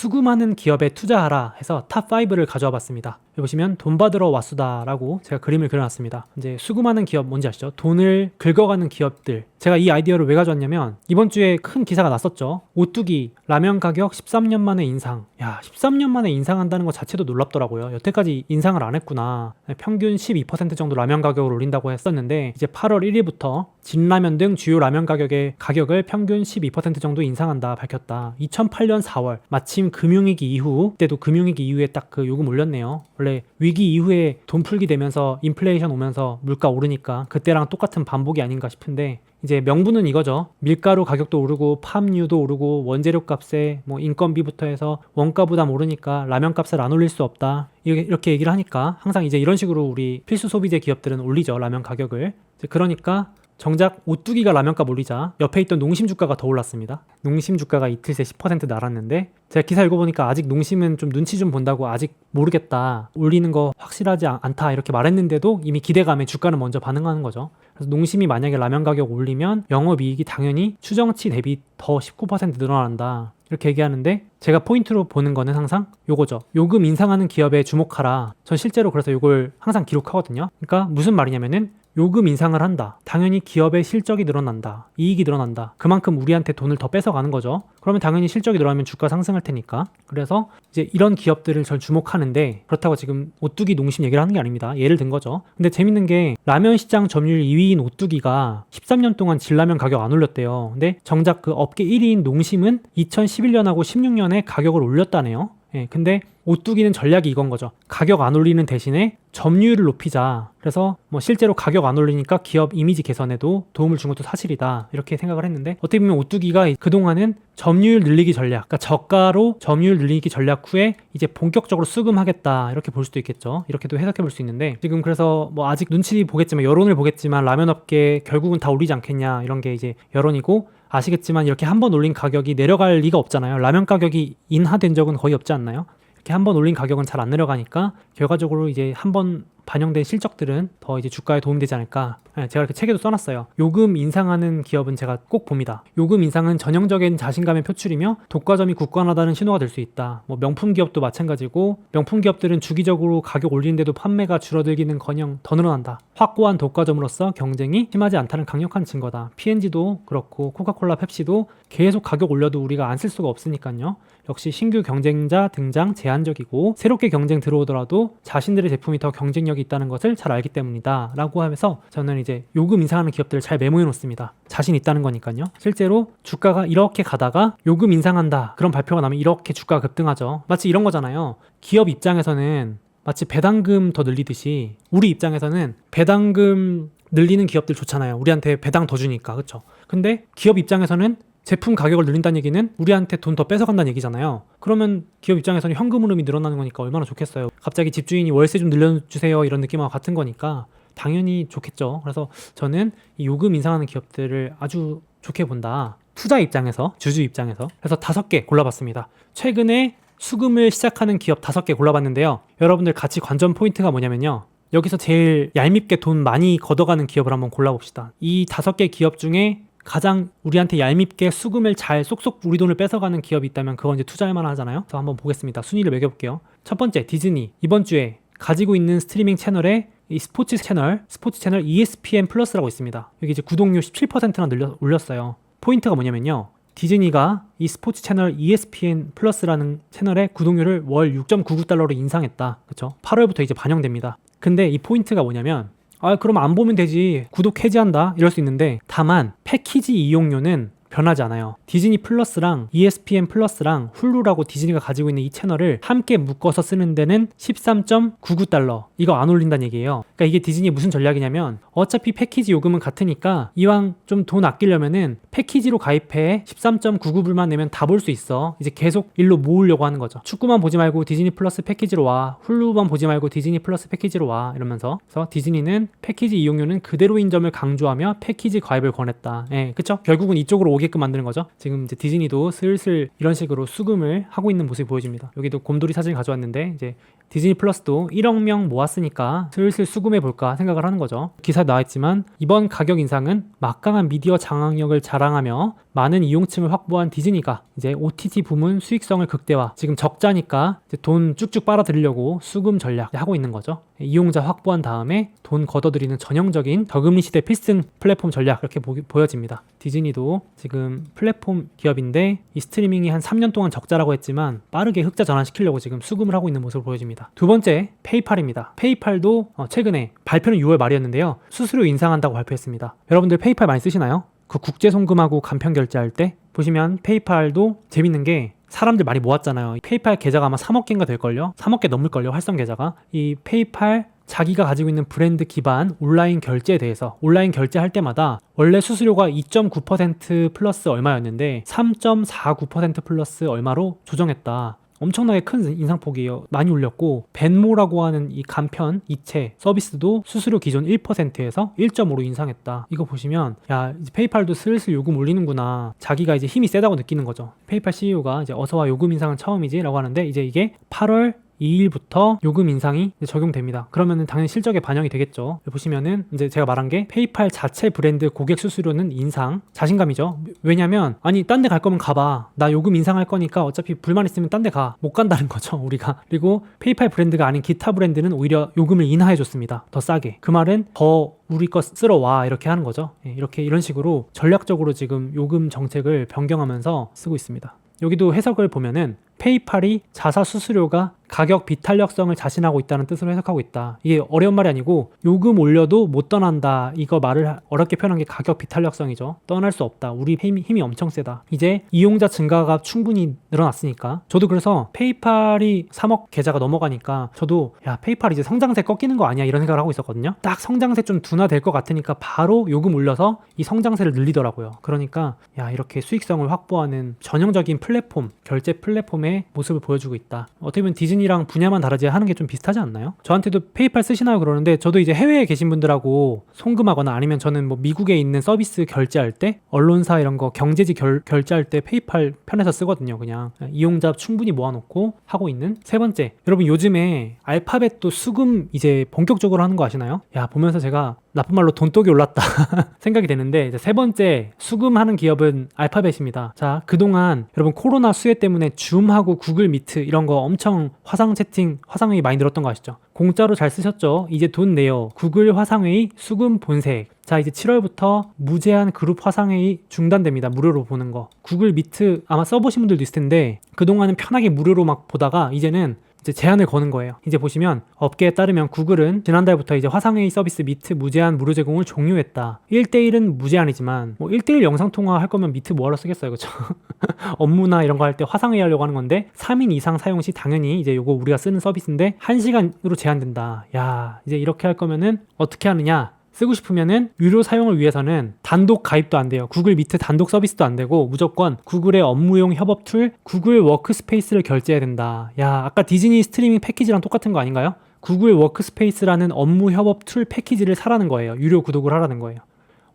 수금하는 기업에 투자하라 해서 탑 5를 가져와 봤습니다. 보시면 돈 받으러 왔수다라고 제가 그림을 그려놨습니다. 이제 수금하는 기업 뭔지 아시죠? 돈을 긁어가는 기업들. 제가 이 아이디어를 왜 가져왔냐면 이번 주에 큰 기사가 났었죠. 오뚜기 라면 가격 13년 만에 인상. 야, 13년 만에 인상한다는 것 자체도 놀랍더라고요. 여태까지 인상을 안 했구나. 평균 12% 정도 라면 가격을 올린다고 했었는데 이제 8월 1일부터 진라면 등 주요 라면 가격의 가격을 평균 12% 정도 인상한다 밝혔다. 2008년 4월 마침 금융위기 이후 때도 금융위기 이후에 딱 그 요금 올렸네요. 원래 위기 이후에 돈 풀기 되면서 인플레이션 오면서 물가 오르니까 그때랑 똑같은 반복이 아닌가 싶은데 이제 명분은 이거죠. 밀가루 가격도 오르고 팜유도 오르고 원재료 값에 뭐 인건비부터 해서 원가 부담 오르니까 라면 값을 안 올릴 수 없다. 이렇게, 얘기를 하니까 항상 이제 이런 식으로 우리 필수 소비재 기업들은 올리죠. 라면 가격을. 그러니까 정작 오뚜기가 라면값 올리자 옆에 있던 농심 주가가 더 올랐습니다. 농심 주가가 이틀 새 10% 날았는데 제가 기사 읽어보니까 아직 농심은 좀 눈치 좀 본다고 아직 모르겠다 올리는 거 확실하지 않- 않다 이렇게 말했는데도 이미 기대감에 주가는 먼저 반응하는 거죠. 그래서 농심이 만약에 라면 가격 올리면 영업이익이 당연히 추정치 대비 더 19% 늘어난다. 이렇게 얘기하는데 제가 포인트로 보는 거는 항상 요거죠. 요금 인상하는 기업에 주목하라. 전 실제로 그래서 요걸 항상 기록하거든요. 그러니까 무슨 말이냐면은 요금 인상을 한다. 당연히 기업의 실적이 늘어난다. 이익이 늘어난다. 그만큼 우리한테 돈을 더 뺏어가는 거죠. 그러면 당연히 실적이 늘어나면 주가 상승할 테니까. 그래서 이제 이런 기업들을 전 주목하는데 그렇다고 지금 오뚜기 농심 얘기를 하는 게 아닙니다. 예를 든 거죠. 근데 재밌는 게 라면 시장 점유율 2위인 오뚜기가 13년 동안 진라면 가격 안 올렸대요. 근데 정작 그 업계 1위인 농심은 2011년하고 16년에 가격을 올렸다네요. 예, 근데 오뚜기는 전략이 이건 거죠. 가격 안 올리는 대신에 점유율을 높이자. 그래서 뭐 실제로 가격 안 올리니까 기업 이미지 개선에도 도움을 준 것도 사실이다. 이렇게 생각을 했는데 어떻게 보면 오뚜기가 그동안은 점유율 늘리기 전략, 그러니까 저가로 점유율 늘리기 전략 후에 이제 본격적으로 수금하겠다. 이렇게 볼 수도 있겠죠. 이렇게도 해석해 볼 수 있는데 지금 그래서 뭐 아직 눈치 보겠지만 여론을 보겠지만 라면 업계 결국은 다 올리지 않겠냐 이런 게 이제 여론이고 아시겠지만 이렇게 한 번 올린 가격이 내려갈 리가 없잖아요. 라면 가격이 인하된 적은 거의 없지 않나요? 이렇게 한 번 올린 가격은 잘 안 내려가니까 결과적으로 이제 한 번 반영된 실적들은 더 이제 주가에 도움되지 않을까. 네, 제가 이렇게 책에도 써놨어요. 요금 인상하는 기업은 제가 꼭 봅니다. 요금 인상은 전형적인 자신감의 표출이며 독과점이 굳건하다는 신호가 될 수 있다. 뭐 명품 기업도 마찬가지고 명품 기업들은 주기적으로 가격 올리는데도 판매가 줄어들기는 커녕 더 늘어난다. 확고한 독과점으로서 경쟁이 심하지 않다는 강력한 증거다. P&G도 그렇고 코카콜라, 펩시도 계속 가격 올려도 우리가 안 쓸 수가 없으니까요. 역시 신규 경쟁자 등장 제한적이고 새롭게 경쟁 들어오더라도 자신들의 제품이 더 경쟁력 이 있다는 것을 잘 알기 때문이다. 라고 하면서 저는 이제 요금 인상하는 기업들을 잘 메모해 놓습니다. 자신 있다는 거니까요. 실제로 주가가 이렇게 가다가 요금 인상한다. 그런 발표가 나면 이렇게 주가가 급등하죠. 마치 이런 거잖아요. 기업 입장에서는 마치 배당금 더 늘리듯이 우리 입장에서는 배당금 늘리는 기업들 좋잖아요. 우리한테 배당 더 주니까. 그렇죠 근데 기업 입장에서는 제품 가격을 늘린다는 얘기는 우리한테 돈 더 뺏어간다는 얘기잖아요. 그러면 기업 입장에서는 현금 흐름이 늘어나는 거니까 얼마나 좋겠어요. 갑자기 집주인이 월세 좀 늘려주세요 이런 느낌과 같은 거니까 당연히 좋겠죠. 그래서 저는 이 요금 인상하는 기업들을 아주 좋게 본다. 투자 입장에서, 주주 입장에서. 그래서 다섯 개 골라봤습니다. 최근에 수금을 시작하는 기업 다섯 개 골라봤는데요. 여러분들 같이 관전 포인트가 뭐냐면요. 여기서 제일 얄밉게 돈 많이 걷어가는 기업을 한번 골라봅시다. 이 다섯 개 기업 중에 가장 우리한테 얄밉게 수금을 잘 쏙쏙 우리 돈을 뺏어가는 기업이 있다면 그건 이제 투자할 만하잖아요. 그래서 한번 보겠습니다. 순위를 매겨볼게요. 첫 번째 디즈니 이번 주에 가지고 있는 스트리밍 채널에 이 스포츠 채널 스포츠 채널 ESPN 플러스라고 있습니다. 여기 이제 구독료 17%나 늘려 올렸어요. 포인트가 뭐냐면요. 디즈니가 이 스포츠 채널 ESPN 플러스라는 채널의 구독료를 월 6.99달러로 인상했다. 그렇죠? 8월부터 이제 반영됩니다. 근데 이 포인트가 뭐냐면 아, 그럼 안 보면 되지. 구독 해지한다. 이럴 수 있는데, 다만, 패키지 이용료는 변하지 않아요. 디즈니 플러스랑 ESPN 플러스랑 훌루라고 디즈니가 가지고 있는 이 채널을 함께 묶어서 쓰는 데는 13.99달러. 이거 안 올린다는 얘기예요. 그러니까 이게 디즈니의 무슨 전략이냐면 어차피 패키지 요금은 같으니까 이왕 좀 돈 아끼려면은 패키지로 가입해 13.99불만 내면 다 볼 수 있어. 이제 계속 일로 모으려고 하는 거죠. 축구만 보지 말고 디즈니 플러스 패키지로 와. 훌루만 보지 말고 디즈니 플러스 패키지로 와. 이러면서 그래서 디즈니는 패키지 이용료는 그대로인 점을 강조하며 패키지 가입을 권했다. 예, 그쵸? 결국은 이쪽으로 오게끔 만드는 거죠. 지금 이제 디즈니도 슬슬 이런 식으로 수금을 하고 있는 모습이 보여집니다. 여기도 곰돌이 사진 가져왔는데 이제 디즈니 플러스도 1억 명 모았으니까 슬슬 수금해 볼까 생각을 하는 거죠. 기사 나왔지만 이번 가격 인상은 막강한 미디어 장악력을 자랑하며 많은 이용층을 확보한 디즈니가 이제 OTT 부문 수익성을 극대화 지금 적자니까 돈 쭉쭉 빨아들이려고 수금 전략 하고 있는 거죠. 이용자 확보한 다음에 돈 걷어들이는 전형적인 저금리 시대 필승 플랫폼 전략 이렇게 보, 보여집니다. 디즈니도 지금 플랫폼 기업인데 이 스트리밍이 한 3년 동안 적자라고 했지만 빠르게 흑자 전환시키려고 지금 수금을 하고 있는 모습을 보여집니다. 두 번째 페이팔입니다. 페이팔도 어, 최근에 발표는 6월 말이었는데요. 수수료 인상한다고 발표했습니다. 여러분들 페이팔 많이 쓰시나요? 그 국제 송금하고 간편 결제할 때 보시면 페이팔도 재밌는 게 사람들 많이 모았잖아요. 페이팔 계좌가 아마 3억 개인가 될걸요? 3억 개 넘을걸요? 활성 계좌가. 이 페이팔 자기가 가지고 있는 브랜드 기반 온라인 결제에 대해서 온라인 결제할 때마다 원래 수수료가 2.9% 플러스 얼마였는데 3.49% 플러스 얼마로 조정했다. 엄청나게 큰 인상폭이에요. 많이 올렸고 벤모라고 하는 이 간편 이체 서비스도 수수료 기존 1%에서 1.5로 인상했다. 이거 보시면 야 페이팔도 슬슬 요금 올리는구나. 자기가 이제 힘이 세다고 느끼는 거죠. 페이팔 CEO가 이제 어서와 요금 인상은 처음이지라고 하는데 이제 이게 8월 2일부터 요금 인상이 적용됩니다. 그러면은 당연히 실적에 반영이 되겠죠. 보시면은 이제 제가 말한 게 페이팔 자체 브랜드 고객 수수료는 인상 자신감이죠. 왜냐면 아니 딴 데 갈 거면 가봐. 나 요금 인상할 거니까 어차피 불만 있으면 딴 데 가. 못 간다는 거죠 우리가. 그리고 페이팔 브랜드가 아닌 기타 브랜드는 오히려 요금을 인하해 줬습니다. 더 싸게. 그 말은 더 우리 거 쓰러 와 이렇게 하는 거죠. 예, 이렇게 이런 식으로 전략적으로 지금 요금 정책을 변경하면서 쓰고 있습니다. 여기도 해석을 보면은 페이팔이 자사 수수료가 가격 비탄력성을 자신하고 있다는 뜻으로 해석하고 있다. 이게 어려운 말이 아니고 요금 올려도 못 떠난다. 이거 말을 어렵게 표현한 게 가격 비탄력성이죠. 떠날 수 없다. 우리 힘이, 엄청 세다. 이제 이용자 증가가 충분히 늘어났으니까 저도 그래서 페이팔이 3억 계좌가 넘어가니까 저도 야 페이팔 이제 성장세 꺾이는 거 아니야 이런 생각을 하고 있었거든요. 딱 성장세 좀 둔화될 것 같으니까 바로 요금 올려서 이 성장세를 늘리더라고요. 그러니까 야 이렇게 수익성을 확보하는 전형적인 플랫폼 결제 플랫폼의 모습을 보여주고 있다. 어떻게 보면 디즈니 랑 분야만 다르지 하는 게 좀 비슷하지 않나요? 저한테도 페이팔 쓰시나요 그러는데 저도 이제 해외에 계신 분들하고 송금하거나 아니면 저는 뭐 미국에 있는 서비스 결제할 때 언론사 이런 거 경제지 결, 결제할 때 페이팔 편에서 쓰거든요. 그냥 이용자 충분히 모아놓고 하고 있는 세 번째 여러분 요즘에 알파벳도 수금 이제 본격적으로 하는 거 아시나요? 야 보면서 제가 나쁜 말로 돈독이 올랐다 생각이 되는데 이제 세 번째 수금하는 기업은 알파벳입니다. 자 그동안 여러분 코로나 수혜 때문에 줌하고 구글 미트 이런 거 엄청 화상 채팅 화상회의 많이 늘었던 거 아시죠? 공짜로 잘 쓰셨죠? 이제 돈 내요. 구글 화상회의 수금 본색. 자 이제 7월부터 무제한 그룹 화상회의 중단됩니다. 무료로 보는 거. 구글 미트 아마 써보신 분들도 있을 텐데 그동안은 편하게 무료로 막 보다가 이제는 이제 제한을 거는 거예요. 이제 보시면 업계에 따르면 구글은 지난달부터 이제 화상회의 서비스 미트 무제한 무료 제공을 종료했다. 1대1은 무제한이지만 뭐 1대1 영상 통화 할 거면 미트 뭐하러 쓰겠어요. 그렇죠? 업무나 이런 거 할 때 화상회의 하려고 하는 건데 3인 이상 사용 시 당연히 이제 요거 우리가 쓰는 서비스인데 1시간으로 제한된다. 야, 이제 이렇게 할 거면은 어떻게 하느냐? 쓰고 싶으면은 유료 사용을 위해서는 단독 가입도 안 돼요. 구글 미트 단독 서비스도 안 되고 무조건 구글의 업무용 협업 툴 구글 워크스페이스를 결제해야 된다. 야, 아까 디즈니 스트리밍 패키지랑 똑같은 거 아닌가요? 구글 워크스페이스라는 업무 협업 툴 패키지를 사라는 거예요. 유료 구독을 하라는 거예요.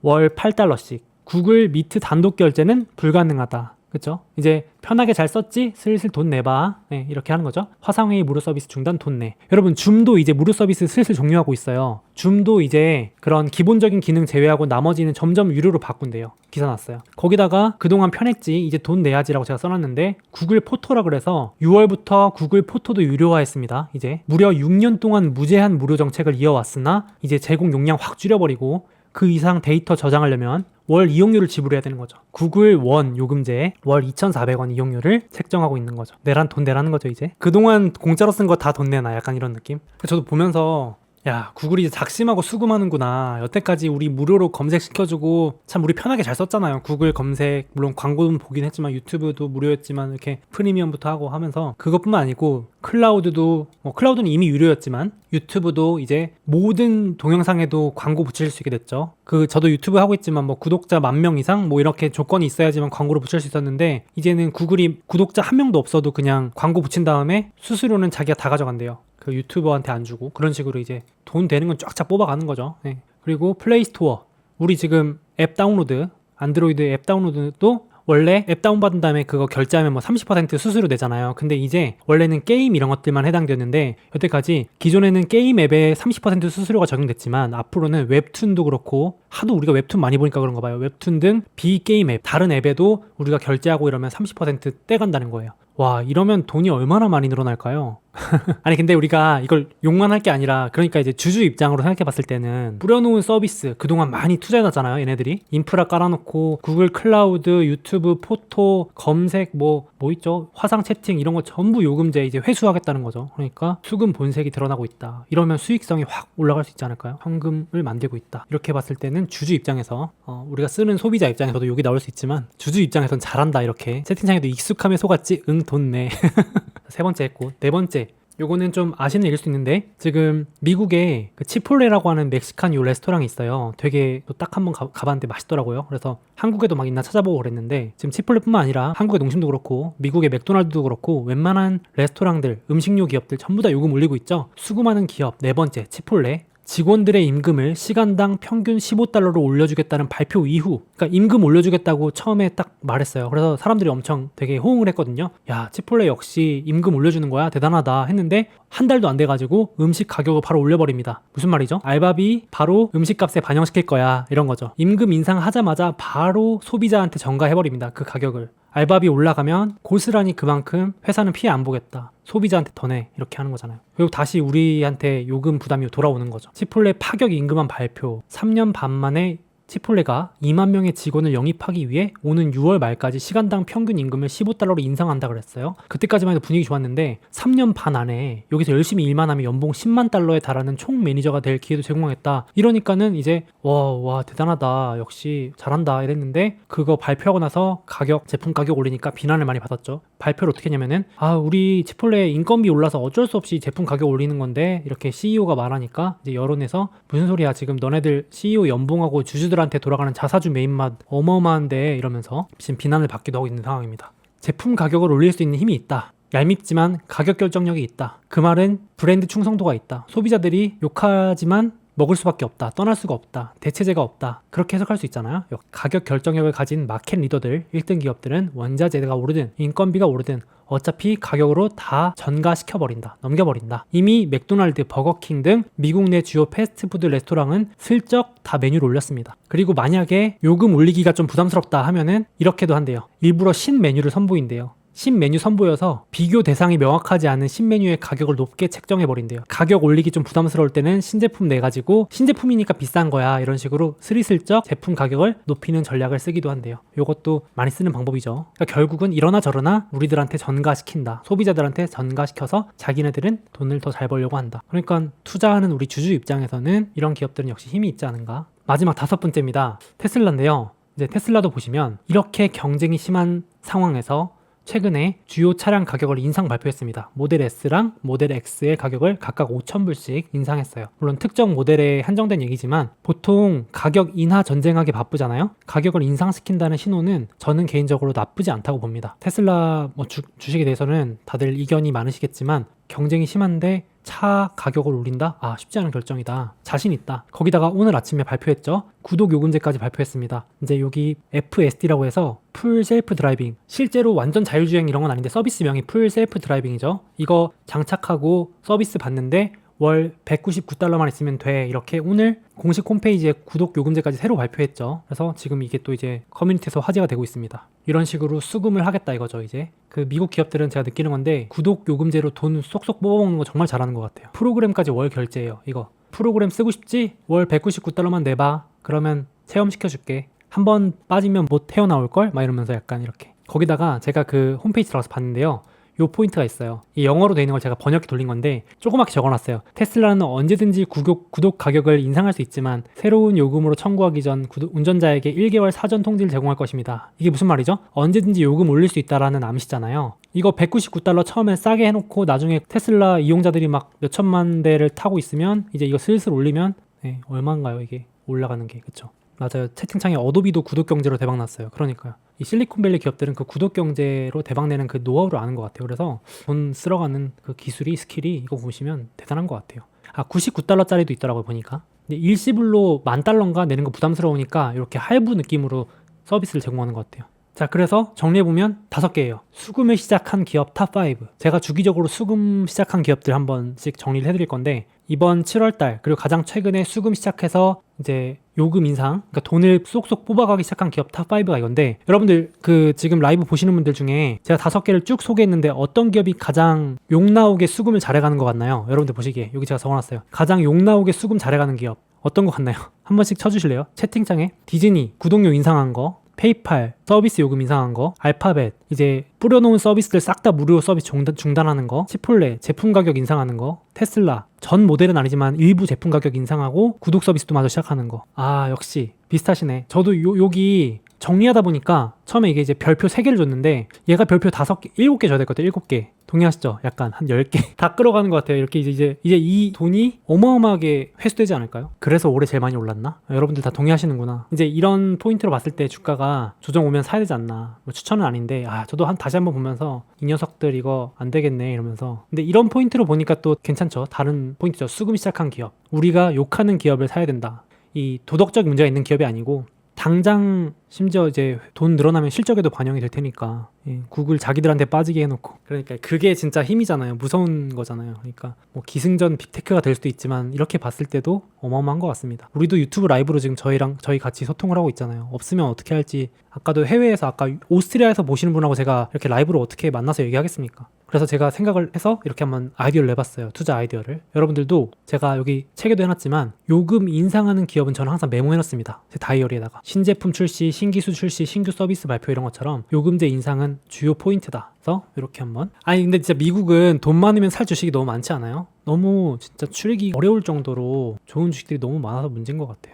월 8달러씩. 구글 미트 단독 결제는 불가능하다. 그쵸? 이제 편하게 잘 썼지? 슬슬 돈 내봐. 네, 이렇게 하는 거죠. 화상회의 무료 서비스 중단 돈 내. 여러분, 줌도 이제 무료 서비스 슬슬 종료하고 있어요. 줌도 이제 그런 기본적인 기능 제외하고 나머지는 점점 유료로 바꾼대요. 기사 났어요. 거기다가 그동안 편했지, 이제 돈 내야지라고 제가 써놨는데, 구글 포토라 그래서 6월부터 구글 포토도 유료화했습니다. 이제 무려 6년 동안 무제한 무료 정책을 이어왔으나, 이제 제공 용량 확 줄여버리고, 그 이상 데이터 저장하려면 월 이용료를 지불해야 되는 거죠. 구글 원 요금제 월 2,400원 이용료를 책정하고 있는 거죠. 내란 돈 내라는 거죠, 이제. 그동안 공짜로 쓴 거 다 돈 내나 약간 이런 느낌. 저도 보면서 야, 구글이 작심하고 수금하는구나. 여태까지 우리 무료로 검색시켜주고 참 우리 편하게 잘 썼잖아요. 구글 검색, 물론 광고는 보긴 했지만 유튜브도 무료였지만 이렇게 프리미엄부터 하고 하면서 그것뿐만 아니고 클라우드도, 뭐 클라우드는 이미 유료였지만 유튜브도 이제 모든 동영상에도 광고 붙일 수 있게 됐죠. 그 저도 유튜브 하고 있지만 뭐 구독자 만 명 이상 뭐 이렇게 조건이 있어야지만 광고를 붙일 수 있었는데 이제는 구글이 구독자 한 명도 없어도 그냥 광고 붙인 다음에 수수료는 자기가 다 가져간대요. 그 유튜버한테 안 주고 그런 식으로 이제 돈 되는 건 쫙쫙 뽑아가는 거죠. 네. 그리고 플레이 스토어 우리 지금 앱 다운로드 안드로이드 앱 다운로드도 원래 앱 다운받은 다음에 그거 결제하면 뭐 30% 수수료 내잖아요. 근데 이제 원래는 게임 이런 것들만 해당되었는데 여태까지 기존에는 게임 앱에 30% 수수료가 적용됐지만 앞으로는 웹툰도 그렇고 하도 우리가 웹툰 많이 보니까 그런가 봐요. 웹툰 등 비게임 앱 다른 앱에도 우리가 결제하고 이러면 30% 떼간다는 거예요. 와 이러면 돈이 얼마나 많이 늘어날까요? 아니 근데 우리가 이걸 욕만 할 게 아니라 그러니까 이제 주주 입장으로 생각해 봤을 때는 뿌려놓은 서비스 그동안 많이 투자해놨잖아요 얘네들이. 인프라 깔아놓고 구글 클라우드 유튜브 포토 검색 뭐뭐 있죠? 화상 채팅 이런 거 전부 요금제 이제 회수하겠다는 거죠. 그러니까 수금 본색이 드러나고 있다. 이러면 수익성이 확 올라갈 수 있지 않을까요? 현금을 만들고 있다. 이렇게 봤을 때는 주주 입장에서 어, 우리가 쓰는 소비자 입장에서도 욕이 나올 수 있지만 주주 입장에선 잘한다 이렇게. 채팅창에도 익숙함에 속았지? 응 돈내 세 번째 했고 네 번째 요거는 좀 아시는 얘기일 수 있는데 지금 미국에 그 치폴레라고 하는 멕시칸 요 레스토랑이 있어요. 되게 또딱한번 가봤는데 맛있더라고요. 그래서 한국에도 막 있나 찾아보고 그랬는데 지금 치폴레뿐만 아니라 한국의 농심도 그렇고 미국의 맥도날드도 그렇고 웬만한 레스토랑들 음식료 기업들 전부 다 요금 올리고 있죠. 수금하는 기업 네 번째 치폴레 직원들의 임금을 시간당 평균 15달러로 올려주겠다는 발표 이후, 그러니까 임금 올려주겠다고 처음에 딱 말했어요. 그래서 사람들이 엄청 되게 호응을 했거든요. 야, 치폴레 역시 임금 올려주는 거야? 대단하다 했는데 한 달도 안 돼가지고 음식 가격을 바로 올려버립니다. 무슨 말이죠? 알바비 바로 음식값에 반영시킬 거야. 이런 거죠. 임금 인상하자마자 바로 소비자한테 전가해버립니다. 그 가격을. 알바비 올라가면 고스란히 그만큼 회사는 피해 안 보겠다. 소비자한테 더 내. 이렇게 하는 거잖아요. 그리고 다시 우리한테 요금 부담이 돌아오는 거죠. 치폴레 파격 임금안 발표. 3년 반 만에 치폴레가 2만 명의 직원을 영입하기 위해 오는 6월 말까지 시간당 평균 임금을 15달러로 인상한다 그랬어요. 그때까지만 해도 분위기 좋았는데 3년 반 안에 여기서 열심히 일만 하면 연봉 10만 달러에 달하는 총 매니저가 될 기회도 제공하겠다. 이러니까는 이제 와, 와 대단하다. 역시 잘한다 이랬는데 그거 발표하고 나서 가격 제품 가격 올리니까 비난을 많이 받았죠. 발표를 어떻게 했냐면은 아, 우리 치폴레 인건비 올라서 어쩔 수 없이 제품 가격 올리는 건데 이렇게 CEO가 말하니까 이제 여론에서 무슨 소리야 지금 너네들 CEO 연봉하고 주주들 유저들한테 돌아가는 자사주 메인맛 어마어마한데 이러면서 지금 비난을 받기도 하고 있는 상황입니다. 제품 가격을 올릴 수 있는 힘이 있다. 얄밉지만 가격 결정력이 있다. 그 말은 브랜드 충성도가 있다. 소비자들이 욕하지만 먹을 수밖에 없다. 떠날 수가 없다. 대체제가 없다. 그렇게 해석할 수 있잖아요. 가격 결정력을 가진 마켓 리더들, 1등 기업들은 원자재가 오르든 인건비가 오르든 어차피 가격으로 다 전가시켜버린다. 넘겨버린다. 이미 맥도날드, 버거킹 등 미국 내 주요 패스트푸드 레스토랑은 슬쩍 다 메뉴를 올렸습니다. 그리고 만약에 요금 올리기가 좀 부담스럽다 하면은 이렇게도 한대요. 일부러 신 메뉴를 선보인대요. 신메뉴 선보여서 비교 대상이 명확하지 않은 신메뉴의 가격을 높게 책정해 버린대요. 가격 올리기 좀 부담스러울 때는 신제품 내 가지고 신제품이니까 비싼 거야 이런 식으로 스리슬쩍 제품 가격을 높이는 전략을 쓰기도 한대요. 이것도 많이 쓰는 방법이죠. 그러니까 결국은 이러나 저러나 우리들한테 전가시킨다. 소비자들한테 전가시켜서 자기네들은 돈을 더 잘 벌려고 한다. 그러니까 투자하는 우리 주주 입장에서는 이런 기업들은 역시 힘이 있지 않은가. 마지막 다섯 번째입니다. 테슬라인데요. 이제 테슬라도 보시면 이렇게 경쟁이 심한 상황에서 최근에 주요 차량 가격을 인상 발표했습니다. 모델 S랑 모델 X의 가격을 각각 5,000불씩 인상했어요. 물론 특정 모델에 한정된 얘기지만 보통 가격 인하 전쟁하기 바쁘잖아요. 가격을 인상시킨다는 신호는 저는 개인적으로 나쁘지 않다고 봅니다. 테슬라 뭐 주, 주식에 대해서는 다들 이견이 많으시겠지만 경쟁이 심한데 차 가격을 올린다? 아, 쉽지 않은 결정이다. 자신 있다. 거기다가 오늘 아침에 발표했죠. 구독 요금제까지 발표했습니다. 이제 여기 FSD라고 해서 풀 셀프 드라이빙. 실제로 완전 자율주행 이런 건 아닌데 서비스명이 풀 셀프 드라이빙이죠. 이거 장착하고 서비스 받는데 월 199달러만 있으면 돼. 이렇게 오늘 공식 홈페이지에 구독 요금제까지 새로 발표했죠. 그래서 지금 이게 또 이제 커뮤니티에서 화제가 되고 있습니다. 이런 식으로 수금을 하겠다 이거죠, 이제. 그 미국 기업들은 제가 느끼는 건데 구독 요금제로 돈 쏙쏙 뽑아먹는 거 정말 잘하는 것 같아요. 프로그램까지 월 결제예요, 이거. 프로그램 쓰고 싶지? 월 199달러만 내봐. 그러면 체험시켜줄게. 한 번 빠지면 못 헤어나올 걸? 막 이러면서 약간 이렇게. 거기다가 제가 그 홈페이지 들어가서 봤는데요. 요 포인트가 있어요. 이 영어로 되어 있는 걸 제가 번역기 돌린 건데 조그맣게 적어놨어요. 테슬라는 언제든지 구독, 구독 가격을 인상할 수 있지만 새로운 요금으로 청구하기 전 구독, 운전자에게 1개월 사전 통지를 제공할 것입니다. 이게 무슨 말이죠? 언제든지 요금 올릴 수 있다라는 암시잖아요. 이거 199달러 처음에 싸게 해놓고 나중에 테슬라 이용자들이 막 몇천만 대를 타고 있으면 이제 이거 슬슬 올리면 네, 얼마인가요 이게 올라가는 게 그쵸? 맞아요. 채팅창에 어도비도 구독 경제로 대박 났어요. 그러니까요. 이 실리콘밸리 기업들은 그 구독 경제로 대박 내는 그 노하우를 아는 것 같아요. 그래서 돈 쓸어가는 그 기술이 스킬이 이거 보시면 대단한 것 같아요. 아 99달러짜리도 있더라고요 보니까. 근데 일시불로 만 달러인가 내는 거 부담스러우니까 이렇게 할부 느낌으로 서비스를 제공하는 것 같아요. 자, 그래서 정리해보면 다섯 개예요. 수금을 시작한 기업 탑5. 제가 주기적으로 수금 시작한 기업들 한 번씩 정리를 해드릴 건데, 이번 7월 달, 그리고 가장 최근에 수금 시작해서 이제 요금 인상, 그러니까 돈을 쏙쏙 뽑아가기 시작한 기업 탑5가 이건데, 여러분들 그 지금 라이브 보시는 분들 중에 제가 다섯 개를 쭉 소개했는데 어떤 기업이 가장 욕 나오게 수금을 잘해가는 것 같나요? 여러분들 보시기에. 여기 제가 적어놨어요. 가장 욕 나오게 수금 잘해가는 기업. 어떤 것 같나요? 한 번씩 쳐주실래요? 채팅창에 디즈니 구독료 인상한 거, 페이팔 서비스 요금 인상한 거, 알파벳 이제 뿌려놓은 서비스들 싹 다 무료 서비스 중단, 중단 하는 거, 치폴레 제품 가격 인상하는 거, 테슬라 전 모델은 아니지만 일부 제품 가격 인상하고 구독 서비스도 마저 시작하는 거. 아 역시 비슷하시네. 저도 요, 여기 정리하다 보니까 처음에 이게 이제 별표 3개를 줬는데 얘가 별표 5개, 7개 줘야 될 것 같아요. 7개. 동의하시죠? 약간 한 10개. 다 끌어가는 것 같아요. 이렇게 이제, 이제, 이제 이 돈이 어마어마하게 회수되지 않을까요? 그래서 올해 제일 많이 올랐나? 아, 여러분들 다 동의하시는구나. 이제 이런 포인트로 봤을 때 주가가 조정 오면 사야 되지 않나. 뭐 추천은 아닌데, 아, 저도 한, 다시 한번 보면서 이 녀석들 이거 안 되겠네. 이러면서. 근데 이런 포인트로 보니까 또 괜찮죠. 다른 포인트죠. 수금 시작한 기업. 우리가 욕하는 기업을 사야 된다. 이 도덕적 문제가 있는 기업이 아니고 당장 심지어 이제 돈 늘어나면 실적에도 반영이 될 테니까 예, 구글 자기들한테 빠지게 해놓고. 그러니까 그게 진짜 힘이잖아요. 무서운 거잖아요. 그러니까 뭐 기승전 빅테크가 될 수도 있지만 이렇게 봤을 때도 어마어마한 것 같습니다. 우리도 유튜브 라이브로 지금 저희랑 저희 같이 소통을 하고 있잖아요. 없으면 어떻게 할지. 아까도 해외에서 아까 오스트리아에서 보시는 분하고 제가 이렇게 라이브로 어떻게 만나서 얘기하겠습니까? 그래서 제가 생각을 해서 이렇게 한번 아이디어를 내봤어요. 투자 아이디어를. 여러분들도 제가 여기 책에도 해놨지만 요금 인상하는 기업은 저는 항상 메모해놨습니다. 제 다이어리에다가. 신제품 출시 신기술 출시 신규 서비스 발표 이런 것처럼 요금제 인상은 주요 포인트다. 그래서 이렇게 한번. 아니 근데 진짜 미국은 돈 많으면 살 주식이 너무 많지 않아요? 너무 진짜 추리기 어려울 정도로 좋은 주식들이 너무 많아서 문제인 것 같아요